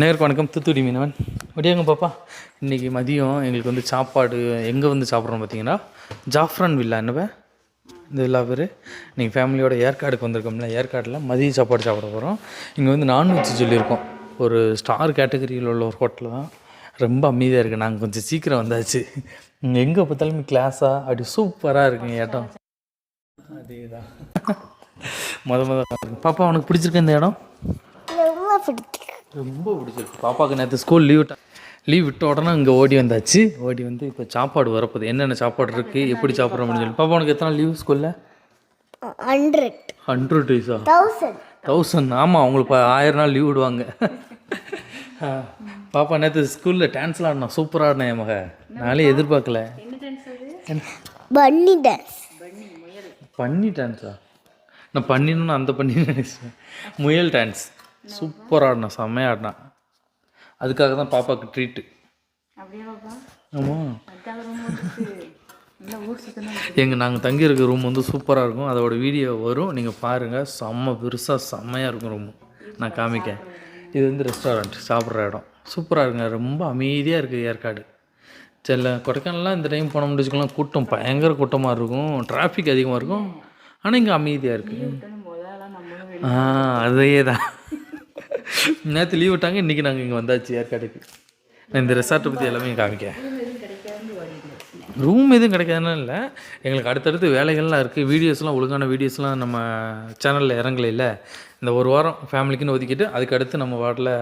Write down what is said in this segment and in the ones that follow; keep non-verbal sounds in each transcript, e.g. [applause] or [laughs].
நேருக்கு வணக்கம். தூத்துக்குடி மீனவன். ஒடியாங்க பாப்பா இன்றைக்கி மதியம் எங்களுக்கு வந்து சாப்பாடு எங்கே வந்து சாப்பிட்றோம் பார்த்தீங்கன்னா ஜாஃப்ரான் வில்லா. என்னவ இந்த வில்லா பேர். நீங்கள் ஃபேமிலியோட ஏற்காடுக்கு வந்திருக்கோம்ல ஏற்காடில் மதிய சாப்பாடு சாப்பிட போகிறோம் இங்கே வந்து நான்வெஜ் சொல்லியிருக்கோம். ஒரு ஸ்டார் கேட்டகரியில் உள்ள ஒரு ஹோட்டல் தான். ரொம்ப அமைதியாக இருக்குது நாங்கள் கொஞ்சம் சீக்கிரம் வந்தாச்சு. எங்கே பார்த்தாலுமே கிளாஸாக அப்படி சூப்பராக இருக்குங்க இடம். அதே தான் முத முத பாப்பா உனக்கு பிடிச்சிருக்க இந்த இடம்? பிடிக்கும் ரொம்ப பிடிச்சிருக்கு. பாப்பாவுக்கு நேற்று ஸ்கூல் லீவ் லீவ் விட்ட உடனே இங்கே ஓடி வந்தாச்சு. ஓடி வந்து இப்போ சாப்பாடு வரப்போகுது. என்னென்ன சாப்பாடு இருக்குது எப்படி சாப்பிட்றோம் அப்படின்னு சொல்லி பாப்பா உனக்கு எத்தனை லீவ் ஸ்கூலில் ஹண்ட்ரட் ஹண்ட்ரட் டேஸா தௌசண்ட் தௌசண்ட் ஆமாம் அவங்களுக்கு ஆயிரம் நாள் லீவ் விடுவாங்க. பாப்பா நேற்று ஸ்கூலில் டான்ஸ்லாம் ஆடினா சூப்பராக ஆடினேன் என் மக. நாளே எதிர்பார்க்கல. பன்னி டான்ஸ் பண்ணி டான்ஸா நான் பண்ணினு அந்த பண்ணி நினைச்சேன். முயல் டான்ஸ் சூப்பராக ஆடினா செம்மையாக ஆடினா. அதுக்காக தான் பாப்பாவுக்கு ட்ரீட்டு ஆமாம் எங்கள் நாங்கள் தங்கியிருக்க ரூம் வந்து சூப்பராக இருக்கும். அதோட வீடியோ வரும். நீங்கள் பாருங்கள் செம்ம பெருசாக செம்மையாக இருக்கும் ரூம் நான் காமிக்கேன். இது வந்து ரெஸ்டாரண்ட் சாப்பிட்ற இடம். சூப்பராக இருக்குங்க. ரொம்ப அமைதியாக இருக்குது ஏற்காடு. செல்ல கொடைக்கானல்லாம் இந்த டைம் போன முடிச்சுக்கலாம் கூட்டம் பயங்கர கூட்டமாக இருக்கும். டிராஃபிக் அதிகமாக இருக்கும். ஆனால் இங்கே அமைதியாக இருக்குது ஆ அதே தான் நேற்று லீவ் விட்டாங்க இன்றைக்கி நாங்கள் இங்கே வந்தாச்சு ஏற்காடுக்கு நான் இந்த ரெசார்ட்டை பற்றி எல்லாமே காமிக்கேன் ரூம் எதுவும் கிடைக்காதுன்னு இல்லை. எங்களுக்கு அடுத்தடுத்து வேலைகள்லாம் இருக்குது வீடியோஸ்லாம் ஒழுங்கான வீடியோஸ்லாம் நம்ம சேனலில் இறங்கல இல்லை. இந்த ஒரு வாரம் ஃபேமிலிக்குன்னு ஒதுக்கிட்டு அதுக்கு அடுத்து நம்ம வாட்டில்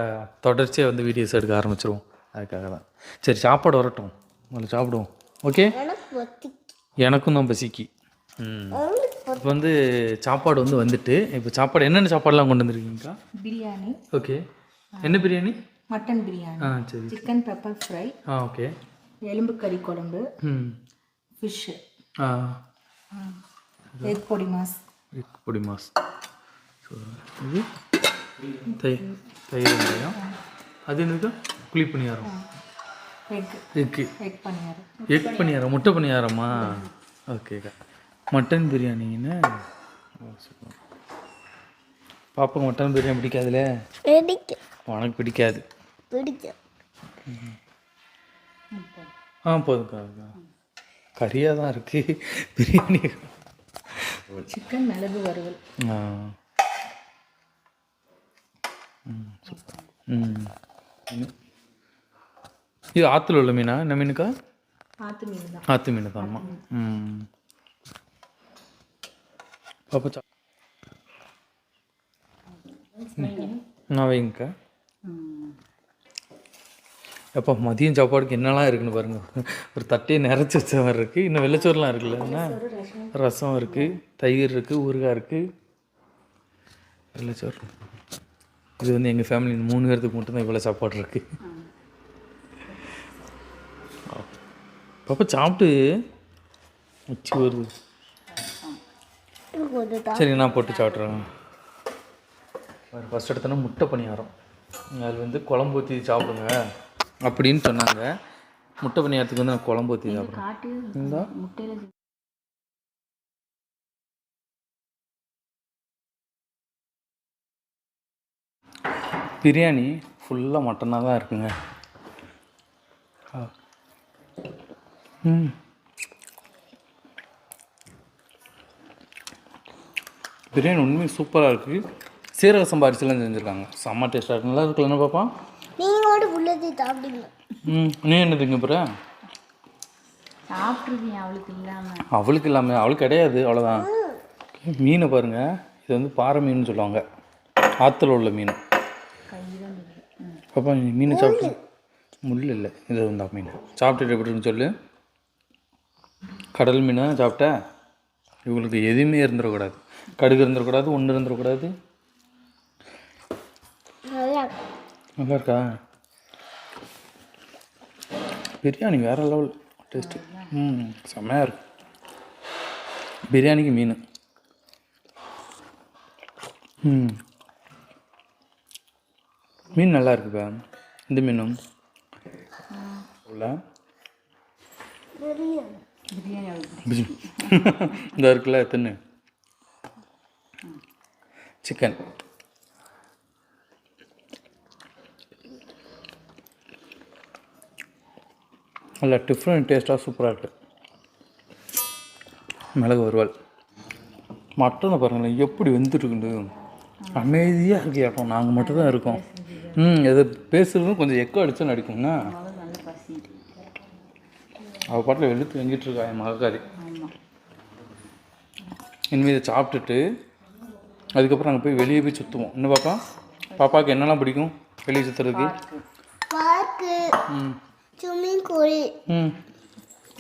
தொடர்ச்சியாக வந்து வீடியோஸ் எடுக்க ஆரம்பிச்சிருவோம். அதுக்காக தான். சரி சாப்பாடு வரட்டும். முதல்ல சாப்பிடுவோம். ஓகே எனக்கும் தான் பசிக்கு. ம். இப்போ வந்து சாப்பாடு வந்து வந்துட்டு இப்போ சாப்பாடு என்னென்ன சாப்பாடுலாம் கொண்டு வந்திருக்கீங்கக்கா? பிரியாணி. ஓகே. என்ன பிரியாணி? மட்டன் பிரியாணி. ஆ சரி சிக்கன் பெப்பர் ஃப்ரை. ஆ ஓகே. எலும்பு கறி குழம்பு. ம். ஃபிஷ்ஷு ஆ. எக் பொடி மாஸ். எக் பொடி மாஸ். இது தயிர் தயிர் வெங்காயம். அது என்னது? புளி பணியாரம். எக் எக் பணியாரம். எக் பணியாரம் முட்டை பணியாரமா? ஓகேக்கா. Mutton super. பாப்பாக்கு மட்டன் பிரியாணி பிடிக்காதுல? பிடிக்கும் உனக்கு பிடிக்காது. பிடிக்கும் ஆ போதும்க்கா கறியாக தான் இருக்குது பிரியாணி. சிக்கன் மிளகு வறுவல். ஆ. ம். இது ஆற்றுல உள்ள மீனா? என்ன மீனுக்கா? ஆத்து மீன் தான். ஆற்று மீன் தான்மா ம். நான் வைங்கக்கா எப்போ மதியம் சாப்பாடுக்கு என்னெல்லாம் இருக்குன்னு பாருங்க. ஒரு தட்டையை நிறச்சி வச்ச மாதிரி இருக்குது இன்னும் வெள்ளச்சோறுலாம் இருக்குல்ல என்ன? ரசம் இருக்குது தயிர் இருக்குது ஊறுகாய் இருக்குது வெள்ளச்சோறு. இது வந்து எங்கள் ஃபேமிலி மூணு பேர்த்துக்கு மட்டும்தான் இவ்வளோ சாப்பாடு இருக்குது பாப்பா சாப்பிட்டு உச்சி வருது. தான் சரி நான் போட்டு சாப்பிட்றேன் ஃபஸ்ட் எடுத்தோன்னா முட்டை பணியாரம். அது வந்து குழம்பு ஊற்றி சாப்பிடுங்க. அப்படின்னு சொன்னாங்க. முட்டை பணியாரத்துக்கு வந்து நான் குழம்பு ஊற்றி சாப்பிட்றேன். பிரியாணி ஃபுல்லாக மட்டனாக தான் இருக்குங்க. ம். பிரியாணி உண்மையாக சூப்பராக இருக்குது சீரக சம்பா அரிசிலாம் செஞ்சுருக்காங்க. செம்ம டேஸ்ட்டாக இருக்கு. நல்லா இருக்குல்ல என்ன பாப்பா? நீங்கள் கூட உள்ளதை சாப்பிடுங்க. ம் நீ என்ன திங்க போகிற சாப்பிட்ருக்கீங்க அவளுக்கு இல்லாமல் அவளுக்கு இல்லாமல் அவளுக்கு கிடையாது அவ்வளோதான் மீனை பாருங்கள் இது வந்து பாறை மீன் சொல்லுவாங்க. ஆற்றுல உள்ள மீன். பாப்பா நீ மீன் சாப்பிட்டு முள் இல்லை. இது வந்து மீன். சாப்பிட்டுட்டு எப்படின்னு சொல்லு. கடல் மீன் தான் சாப்பிட்ட? இவங்களுக்கு எதுவுமே இருந்துடக்கூடாது. கடுகு இருந்துடக்கூடாது ஒன்று இருந்துடக்கூடாது. நல்லா இருக்கு. பிரியாணி வேற லெவல் டேஸ்ட்டு ம் செம்மையாக இருக்கு. பிரியாணிக்கு மீன். ம். மீன் நல்லா இருக்குப்பா இந்த மீனும்? [laughs] இந்த இருக்குல்ல தின்னு சிக்கன் நல்ல டிஃப்ரெண்ட் டேஸ்ட்டாக சூப்பராக இருக்குது மிளகு வறுவல். மட்டனை பாருங்களேன் எப்படி வெந்துட்டுருக்குண்டு அமைதியாக இருக்குது இடம் நாங்கள் மட்டும்தான் இருக்கோம். ம் எது பேசுகிறதும் கொஞ்சம் எக்கோ அடிச்சு நடிக்கும்னா அவள் பாட்டில் வெளுத்து வெங்கிட்டு இருக்கா என் மகக்காரி. இனிமேல் சாப்பிட்டுட்டு அதுக்கப்புறம் அங்கே போய் வெளியே போய் சுற்றுவோம் இன்னும் பாப்பா? பாப்பாவுக்கு என்னெல்லாம் பிடிக்கும்? வெளியே சுற்றுறதுக்கு பார்க்கு. ம். Swimming pool. ம்.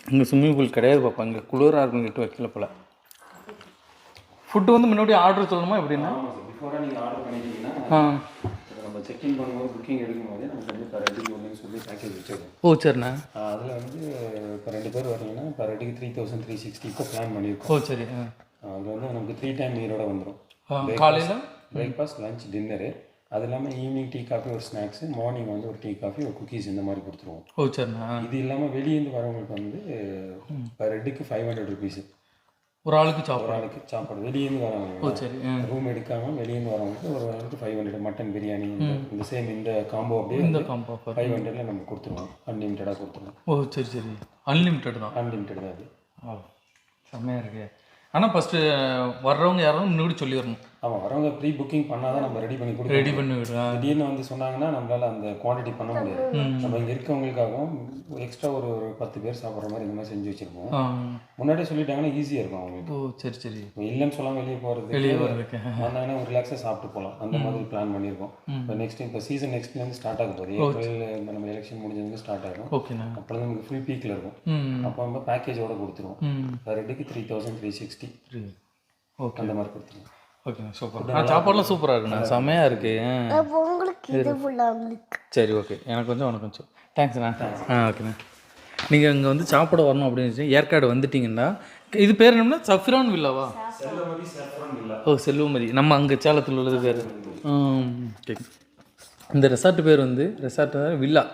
இங்கே ஸ்விம்மிங் பூல் கிடையாது பாப்பா. இங்கே குளிராக இருக்கும் கிட்ட வைக்கல போல. ஃபுட்டு வந்து முன்னாடி ஆர்டர் சொல்லணுமா? எப்படின்னா பிஃபோராக நீங்கள் ஆர்டர் பண்ணிட்டீங்கன்னா ஆ. நம்ம செக்இன் பண்ணும்போது புக்கிங் எடுக்கும்போது நமக்கு வந்து பர் ஹெட்டுக்கு ஒன்றுன்னு சொல்லி பேக்கேஜ் வச்சிருக்கோம். ஓ சரிண்ணா. அதில் வந்து இப்போ ரெண்டு பேர் வரீங்கன்னா பர் ஹெட்டுக்கு த்ரீ தௌசண்ட் த்ரீ சிக்ஸ்டி இப்போ பிளான் பண்ணியிருக்கோம் ஓ சரி. ஆ. அது வந்து நமக்கு த்ரீ டைம் மீலோட வந்துடும் காலையில்? பிரேக்ஃபாஸ்ட் லஞ்ச் டின்னரு அது இல்லாமல் ஈவினிங் டீ காஃபி ஒரு ஸ்நாக்ஸு மார்னிங் வந்து ஒரு டீ காஃபி ஒரு குக்கீஸ் இந்த மாதிரி கொடுத்துருவோம். ஓ சரிண்ணா. இது இல்லாமல் வெளியேந்து வரவங்களுக்கு வந்து பர் ஹெட்டுக்கு ஃபைவ் ஹண்ட்ரட் ருபீஸ் ஒரு ஆளுக்கு ஒரு சாப்பிட்றோம் ஆளுக்கு சாப்பாடு. வெளியேந்து வரவங்க ஓ சரி ரூம் எடுக்காம வெளியேந்து வரவங்களுக்கு ஒரு ஆளுக்கு ஃபைவ் ஹண்ட்ரட் மட்டன் பிரியாணி இந்த- சேம் இந்த காம்போ அப்படியே இந்த காம்போ ஃபைவ் ஹண்ட்ரட்ல நம்ம கொடுத்துருவோம். அன்லிமிட்டடாக கொடுத்துருவோம். ஓ சரி சரி. அன்லிமிட்டெட் தான். அன்லிமிட்டட் தான் அது. ஓ செம்மையாக இருக்கு. ஆனால் ஃபஸ்ட்டு வர்றவங்க யாரும் முன்னாடி சொல்லிடணும். ஆமாம் வரவங்க ப்ரீ புக்கிங் பண்ணால் தான் நம்ம ரெடி பண்ணி கொடுக்கணும். ரெடி பண்ணி விடுறா. திடீர்னு வந்து சொன்னாங்கன்னா நம்மளால அந்த குவாண்டிட்டி பண்ண முடியாது. நம்ம இங்கே இருக்கவங்களுக்காகவும் எக்ஸ்ட்ரா ஒரு ஒரு பத்து பேர் சாப்பிட்ற மாதிரி இந்த மாதிரி செஞ்சு வச்சிருப்போம். முன்னாடியே சொல்லிட்டாங்கன்னா ஈஸியாக இருக்கும் அவங்களுக்கு. ஓ சரி சரி. இல்லைன்னு சொல்லாமல் வெளியே போகிறது வெளியே வர்றதுக்கு வந்தாங்கன்னா ஒரு ரிலாக்ஸாக சாப்பிட்டு போகலாம் அந்த மாதிரி பிளான் பண்ணியிருக்கோம். இப்போ நெக்ஸ்ட் இப்போ சீசன் நெக்ஸ்ட்லேருந்து ஸ்டார்ட் ஆக போகுது. ஏப்ரல் நம்ம எலெக்ஷன் முடிஞ்சதுக்கு ஸ்டார்ட் ஆகும் ஓகேண்ணா அப்புறம் நமக்கு ஃபுல் பீக்கில் இருக்கும். அப்போ நம்ம பேக்கேஜோட கொடுத்துருவோம். ஹெட்டுக்கு three thousand three sixty okay அந்த மாதிரி கொடுத்துருவோம். ஓகேண்ணா சூப்பர். ஆ சாப்பாடுலாம் சூப்பராக இருக்குண்ணா. செம்மையாக இருக்கு. உங்களுக்கு இது ஃபுல்லாக உங்களுக்கு. சரி ஓகே. எனக்கு கொஞ்சம் உனக்கு கொஞ்சம். தேங்க்ஸ்ண்ணா ஆ ஓகேண்ணா. நீங்கள் இங்கே வந்து சாப்பிட வரணும் அப்படின்னு வச்சு ஏற்காடு வந்துட்டீங்கன்னா இது பேர் என்னன்னா சஃப்ரான் வில்லாவா? ஓ செல்வமதி நம்ம அங்கே சேலத்தில் உள்ளது பேர். இந்த ரெசார்ட் பேர் வந்து ரெசார்ட் வில்லா.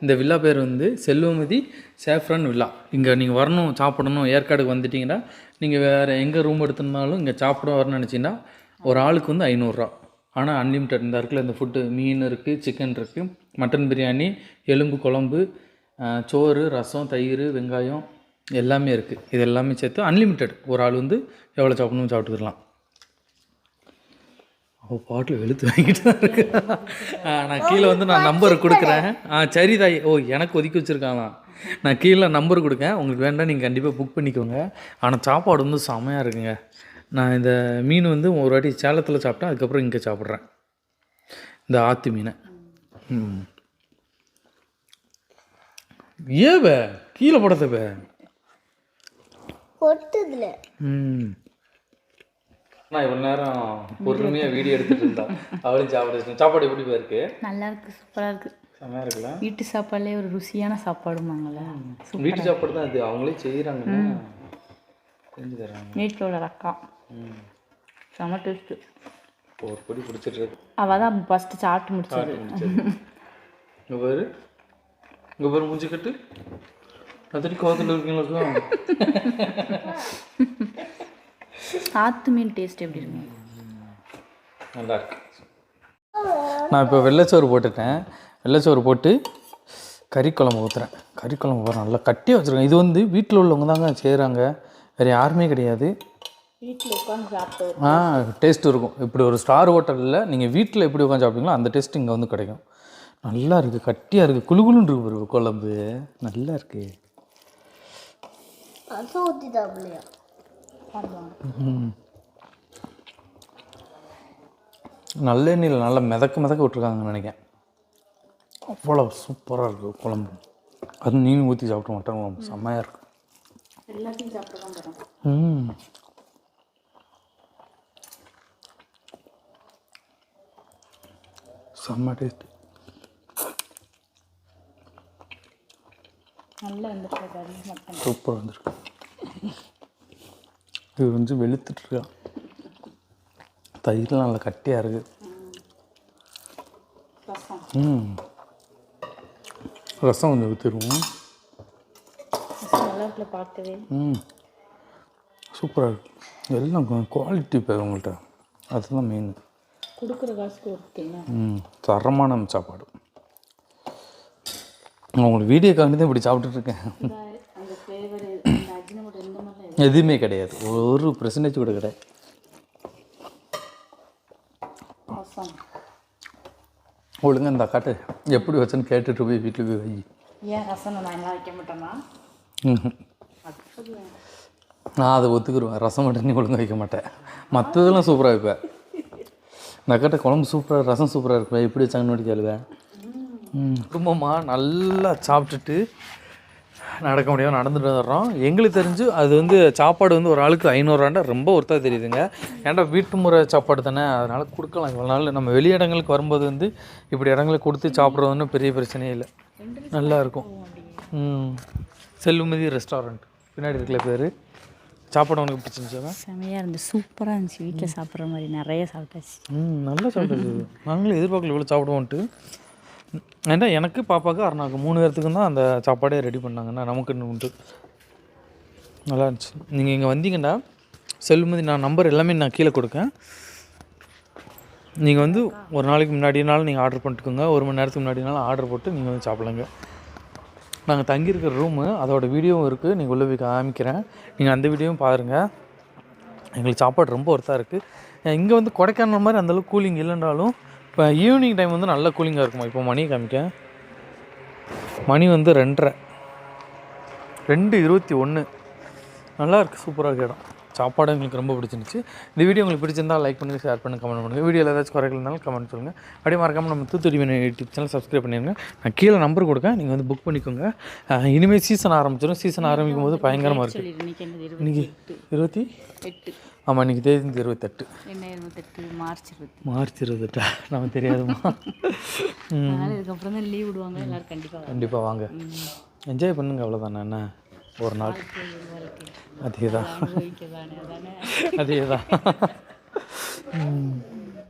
இந்த வில்லா பேர் வந்து செல்வமதி சேஃப்ரான் வில்லா இங்கே நீங்கள் வரணும் சாப்பிடணும் ஏற்காடுக்கு வந்துட்டீங்கன்னா நீங்கள் வேறு எங்கே ரூம் எடுத்திருந்தாலும் இங்கே சாப்பிட வரணும்னு நினச்சிங்கன்னா ஒரு ஆளுக்கு வந்து ஐநூறுரூவா ஆனால் அன்லிமிட்டட் இந்த இருக்குல்ல இந்த ஃபுட்டு மீன் இருக்குது சிக்கன் இருக்குது மட்டன் பிரியாணி எலும்பு குழம்பு சோறு ரசம் தயிர் வெங்காயம் எல்லாமே இருக்குது இது எல்லாமே சேர்த்து அன்லிமிட்டெட் ஒரு ஆள் வந்து எவ்வளோ சாப்பிடணும் சாப்பிட்டுக்கலாம். அவள் பாட்டில் வெளுத்து வாங்கிட்டு தான் இருக்கு. நான் கீழே வந்து நான் நம்பர் கொடுக்குறேன். ஆ சரி தாய் ஓ எனக்கு ஒதுக்கி வச்சுருக்காங்களாம் நான் கீழே நம்பர் கொடுக்கேன். உங்களுக்கு வேண்டாம் நீங்கள் கண்டிப்பாக புக் பண்ணிக்கோங்க. ஆனால் சாப்பாடு வந்து செமையாக இருக்குங்க. நான் இந்த மீன் வந்து ஒரு வாட்டி சேலத்தில் சாப்பிட்டேன். அதுக்கப்புறம் இங்கே சாப்பிட்றேன். இந்த ஆத்து மீனை. ம். ஏவே கீழே கொட்டுதுல. ம். நான் இவ்வளோ நேரம் பொறுமையாக வீடியோ எடுத்துகிட்டு இருந்தா. அவளையும் சாப்பாடு. சாப்பாடு எப்படி போயிருக்கு? நல்லா இருக்கு சூப்பராக இருக்கு. செம்மையாக இருக்குல்ல? வீட்டு சாப்பாடுலேயே ஒரு ருசியான சாப்பாடுமாங்கல்ல வீட்டு சாப்பாடு தான் இது அவங்களே செய்கிறாங்கன்னா செஞ்சு தராங்க. வீட்டில் உள்ள ரக்கா. ம். செம டேஸ்ட்டு ஒரு பொடி பிடிச்சிட்டு இருக்கு. அவள் தான் ஃபஸ்ட்டு சாப்பிட்டு முடிச்சது. இங்கே பாரு? இங்கே பாரு மூஞ்சி கட்டு கோவத்தில் இருக்கீங்களா ஆத்து மீன் டேஸ்ட் எப்படி இருக்கு? நல்லா இருக்கு. நான் இப்போ வெள்ளைச்சோறு போட்டுட்டேன். வெள்ளைச்சோறு போட்டு கறிக்குழம்பு ஊற்றுறேன் கறிக்குழம்பு பாரு நல்லா கட்டியாக வச்சுருக்கேன். இது வந்து வீட்டில் உள்ளவங்க தாங்க செய்கிறாங்க வேறு யாருமே கிடையாது. வீட்டில் உட்காந்து சாப்பிட்டு ஆ டேஸ்ட் இருக்கும். இப்படி ஒரு ஸ்டார் ஹோட்டலில் நீங்கள் வீட்டில் எப்படி உட்காந்து சாப்பிட்டீங்களோ அந்த டேஸ்ட் இங்கே வந்து கிடைக்கும். நல்லா இருக்குது கட்டியாக இருக்குது குளுகுலுன்னு இருக்கு பாரு குழம்பு. நல்லா இருக்குது சாப்பிடலையா நல்லெண்ணெயில் நல்லா மிதக்க மிதக்க விட்ருக்காங்கன்னு நினைக்கிறேன். அவ்வளோ சூப்பராக இருக்குது குழம்பு. அது நீயும் ஊற்றி சாப்பிட மாட்டேன் செம்மையாக இருக்கு. எல்லாத்தையும் சாப்பிட்டு ம். செம்ம டேஸ்ட் நல்லா மட்டன் சூப்பராக வந்திருக்கு. இது வந்து வெளுத்துட்ருக்கா தயிர்லாம் நல்லா கட்டியாக இருக்குது ரசம். ம். ரசம் கொஞ்சம் ஊற்றிடுவோம் பார்க்கவே. ம். சூப்பராக இருக்கு. எல்லாம் குவாலிட்டி இப்போ உங்கள்கிட்ட அதுதான் மெயின் கொடுக்குற காசுக்கு ம். தரமான சாப்பாடு. உங்களுக்கு வீடியோ காண்டி தான் இப்படி சாப்பிட்டுட்டு இருக்கேன் அந்த ஃப்ளேவர் அந்த அஜினமோட்டோ இந்த மாதிரிலாம் எதுவுமே கிடையாது. ஒரு பெர்சன்டேஜ் கூட கிடையாது. அவசரம் ஒழுங்கா இந்த காட்டு. எப்படி வச்சேன்னு கேட்டுட்டு போய் வீட்டில் போய் வை. ஏன் ரசம் வைக்க சொல்லுவேன் நான் அதை ஒத்துக்குருவேன். ரசம் மட்டும் நீ ஒழுங்கா வைக்க மாட்டேன் மற்றதெல்லாம் சூப்பராக வைப்பேன் நக்கட்ட குழம்பு சூப்பராக ரசம் சூப்பராக இருக்கும். எப்படி வச்சாங்கன்னு கேளுவேன். குடும்பமாக நல்லா சாப்பிட்டுட்டு நடக்க முடியாமல் நடந்துட்டு வர்றோம் எங்களுக்கு தெரிஞ்சு அது வந்து சாப்பாடு வந்து ஒரு ஆளுக்கு ஐநூறுவாண்டா ரொம்ப ஒருத்தா தெரியுதுங்க. ஏன்டா வீட்டு முறை சாப்பாடு தானே? அதனால் கொடுக்கலாம். இவ்வளோ நாள் நம்ம வெளி இடங்களுக்கு வரும்போது வந்து இப்படி இடங்களுக்கு கொடுத்து சாப்பிட்றது ஒன்றும் பெரிய பிரச்சனையே இல்லை. நல்லா இருக்கும். ம். செல்லுமதி ரெஸ்டாரண்ட். பின்னாடி இருக்கல பேர். சாப்பாடு உனக்கு பிடிச்சிருந்துச்சா செமையாக இருந்துச்சு சூப்பராக இருந்துச்சு. வீட்டில் சாப்பிட்ற மாதிரி நிறைய சாப்பிட்டாச்சு. ம் நல்லா சாப்பிட்டது நாங்களும் எதிர்பார்க்கல இவ்வளோ சாப்பிடுவோன்ட்டு. ஏன்டா எனக்கு பாப்பாவுக்கு அருணாக்கு மூணு பேர்த்துக்கும் தான் அந்த சாப்பாடே ரெடி பண்ணாங்கண்ணா நமக்குன்னு உண்டு? நல்லா இருந்துச்சு. நீங்கள் இங்கே வந்தீங்கன்னா செல்லுமதி நான் நம்பர் எல்லாமே நான் கீழே கொடுக்கேன். நீங்கள் வந்து ஒரு நாளைக்கு முன்னாடினாலும் நீங்கள் ஆர்டர் பண்ணிட்டுக்கோங்க. ஒரு மணி நேரத்துக்கு முன்னாடினாலும் ஆர்டர் போட்டு நீங்கள் வந்து சாப்பிடுங்க. நாங்கள் தங்கியிருக்கிற ரூமு அதோட வீடியோவும் இருக்குது நீங்கள் உள்ளே போய் காமிக்கிறேன். நீங்கள் அந்த வீடியோவும் பாருங்கள் எங்களுக்கு சாப்பாடு ரொம்ப ஒர்த்தாக இருக்குது இங்கே வந்து கொடைக்கானல் மாதிரி அந்தளவுக்கு கூலிங் இல்லைன்றாலும் இப்போ ஈவினிங் டைம் வந்து நல்ல கூலிங்காக இருக்குமா? இப்போ மணி காமிக்க. மணி வந்து ரெண்டரை. ரெண்டு இருபத்தி ஒன்று. நல்லா இருக்குது சூப்பராக இருக்கு இடம். சாப்பாடு எங்களுக்கு ரொம்ப பிடிச்சிருந்துச்சு. இந்த வீடியோ உங்களுக்கு பிடிச்சிருந்தா லைக் பண்ணுங்கள் ஷேர் பண்ணுங்கள் கமெண்ட் பண்ணுங்கள் வீடியோவில் ஏதாச்சும் குறைகள் இருந்தாலும் கமெண்ட் சொல்லுங்கள் அப்படியே மறக்காமல் நம்ம தூத்துடி யூடியூப் சேனல் சப்ஸ்கிரைப் பண்ணிடுங்க நான் கீழே நம்பர் கொடுக்கேன் நீங்கள் வந்து புக் பண்ணிக்கோங்க. இனிமேல் சீசன் ஆரம்பிச்சிடும் சீசன் ஆரம்பிக்கும் போது பயங்கரமாக இருக்குது இன்னைக்கு இருபத்தி எட்டு? ஆமாம் இன்னைக்கு தேதி இருபத்தெட்டு. என்ன இருபத்தெட்டு? மார்ச் இருபத்தி. மார்ச் இருபத்தெட்டா? நமக்கு தெரியாதுமா? அதனால இதுக்கப்புறம் தான் லீவ் விடுவாங்க எல்லாரும் கண்டிப்பாக கண்டிப்பாக வாங்க. என்ஜாய் பண்ணுங்க அவ்வளோதானே என்ன? ஒரு நாள். அதே தான் அதே தான்